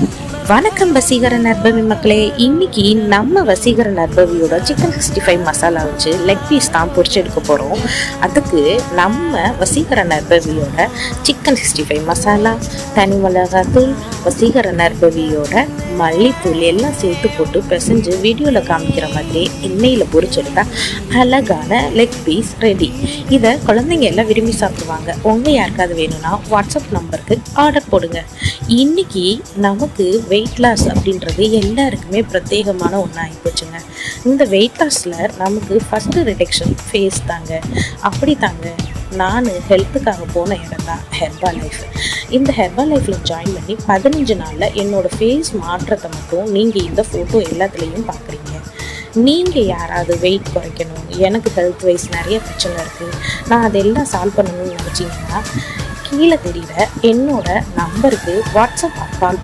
வணக்கம் வசீகர நர்பவி மக்களே. இன்னைக்கு நம்ம வசீகர நர்பவியோட சிக்கன் சிக்ஸ்டி ஃபைவ் மசாலா வச்சு லெக் பீஸ் தான் பொரிச்செடுக்க போகிறோம் அதுக்கு நம்ம வசீகர நர்பவியோட சிக்கன் சிக்ஸ்டி ஃபைவ் மசாலா தனி மிளகாத்தூள் வசீகர நர்பவியோட மல்லித்தூள் எல்லாம் சேர்த்து போட்டு பிசைஞ்சு வீடியோவில் காமிக்கிற மாதிரி எண்ணெயில் பொறிச்செடுத்தா அழகான லெக் பீஸ் ரெடி இதை குழந்தைங்க எல்லாம் விரும்பி சாப்பிடுவாங்க. உங்கள் யாருக்காவது வேணும்னா வாட்ஸ்அப் நம்பருக்கு ஆர்டர் போடுங்க. இன்னைக்கு நமக்கு வெயிட் லாஸ் அப்படின்றது எல்லாருக்குமே பிரத்யேகமான ஒன்றா ஆகிப்போச்சுங்க இந்த வெயிட் லாஸில் நமக்கு ஃபஸ்ட்டு ரிடக்ஷன் ஃபேஸ் தாங்க. அப்படி தாங்க நான் ஹெல்த்துக்காக போன இடம் தான் ஹெர்பா லைஃப் இந்த ஹெர்பா லைஃப்பில் ஜாயின் பண்ணி பதினஞ்சு நாளில் என்னோடய ஃபேஸ் மாற்றத்தை மட்டும் நீங்கள் இந்த ஃபோட்டோ எல்லாத்துலேயும் பார்க்குறீங்க. நீங்கள் யாராவது வெயிட் குறைக்கணும் எனக்கு ஹெல்த் வைஸ் நிறைய பிரச்சனை இருக்குது நான் அதெல்லாம் சால்வ் பண்ணணும்னு நினச்சிங்கன்னா கீழே தெரியல என்னோட நம்பருக்கு வாட்ஸ்அப் கால்